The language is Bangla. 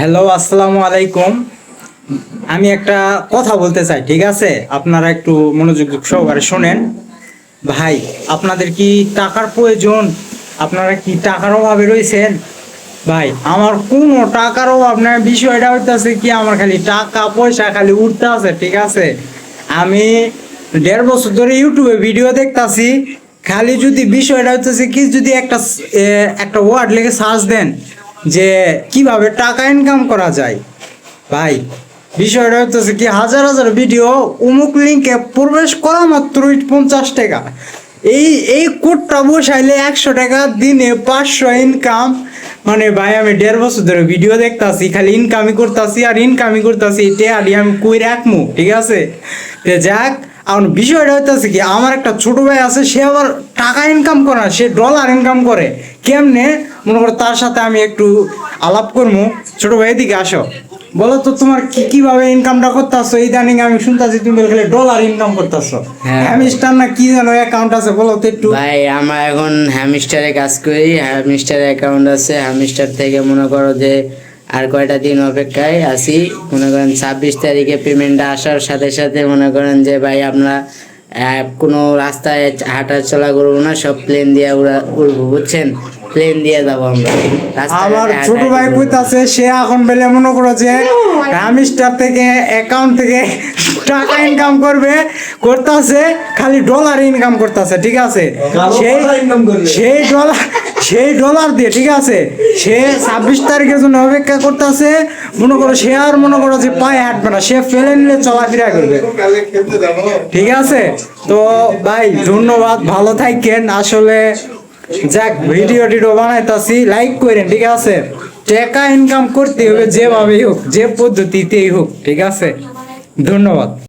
হ্যালো আসসালামু আলাইকুম। আমি একটা কথা বলতে চাই, ঠিক আছে? আপনারা একটু মনোযোগ সহকারে শোনেন। ভাই, আপনাদের কি টাকার প্রয়োজন? আপনারা কি টাকার অভাবে রয়েছেন? ভাই, আমার কোনো টাকার অভাব নাই। বিষয়টা হইতেছে কি, আমার খালি টাকা, পয়সা খালি উঠতে আছে, ঠিক আছে? আমি দেড় বছর ধরে ইউটিউবে ভিডিও দেখতাছি। খালি যদি বিষয়টা হইতেছে কি, যদি একটা একটা ওয়ার্ড লেগে সার্চ দেন যে কীভাবে টাকা ইনকাম করা যায়। ভাই, বিষয়টা হচ্ছে কি, হাজার হাজার ভিডিও অমুক লিঙ্কে প্রবেশ করা মাত্রই পঞ্চাশ টাকা। এই এই কোডটা বসাইলে একশো টাকা, দিনে পাঁচশো ইনকাম মানে ভাই, আমি দেড় বছর ধরে ভিডিও দেখতাছি, খালি ইনকামই করতাছি আর ইনকামই করতাছি, এটা আদি আমি কই রাখমু, ঠিক আছে? যাক এখন বিষয়টা হইতেছে কি আমার একটা ছোট ভাই আছে সে আবার টাকা ইনকাম করে না সে ডলার ইনকাম করে। কেমনে? মনে করো তার সাথে আমি একটু আলাপ করব ছোট ভাই এদিকে আসো। বলো তো তোমার কি কীভাবে ইনকামটা করতেছো? ইদানিং আমি শুনতাছি তুমি খালি ডলার ইনকাম করতেছো। হ্যাঁ। হ্যামিস্টার না কি জানো অ্যাকাউন্ট আছে বলো তো একটু। ভাই আমার এখন হ্যামিস্টারে কাজ করি। হ্যামিস্টার অ্যাকাউন্ট আছে। হ্যামিস্টার থেকে মনে করো যে আর কয়টা দিন অপেক্ষায় আসি মনে করেন ছাব্বিশ তারিখে পেমেন্টটা আসার সাথে সাথে মনে করেন যে ভাই আমরা কোনো রাস্তায় হাঁটা চলা করব না সব প্লেন দিয়ে উড়া উড়বো বুঝছেন? প্লেন দিয়ে যাব আমরা। আমার ছোট ভাই কইতাছে সে এখন বেলে মনে করো যে হ্যামিস্টার থেকে অ্যাকাউন্ট থেকে টাকা ইনকাম করবে করতেছে খালি ডলার ইনকাম করতেছে ঠিক আছে? সেই সেই ডলার সেই ডলার দিয়ে, ঠিক আছে? সে ছাব্বিশ তারিখের জন্য অপেক্ষা করতেছে। মনে করো সে আর মনে করো যে পায়ে হাঁটবে না, সে ফেলে নিলে চলাফেরা করবে। ঠিক আছে? তো ভাই, ধন্যবাদ, ভালো থাকেন। আসলে যাক ভিডিও টিডিও বানাইতাছি লাইক করেন, ঠিক আছে? টাকা ইনকাম করতে হবে যেভাবেই হোক, যে পদ্ধতিতেই হোক, ঠিক আছে? ধন্যবাদ।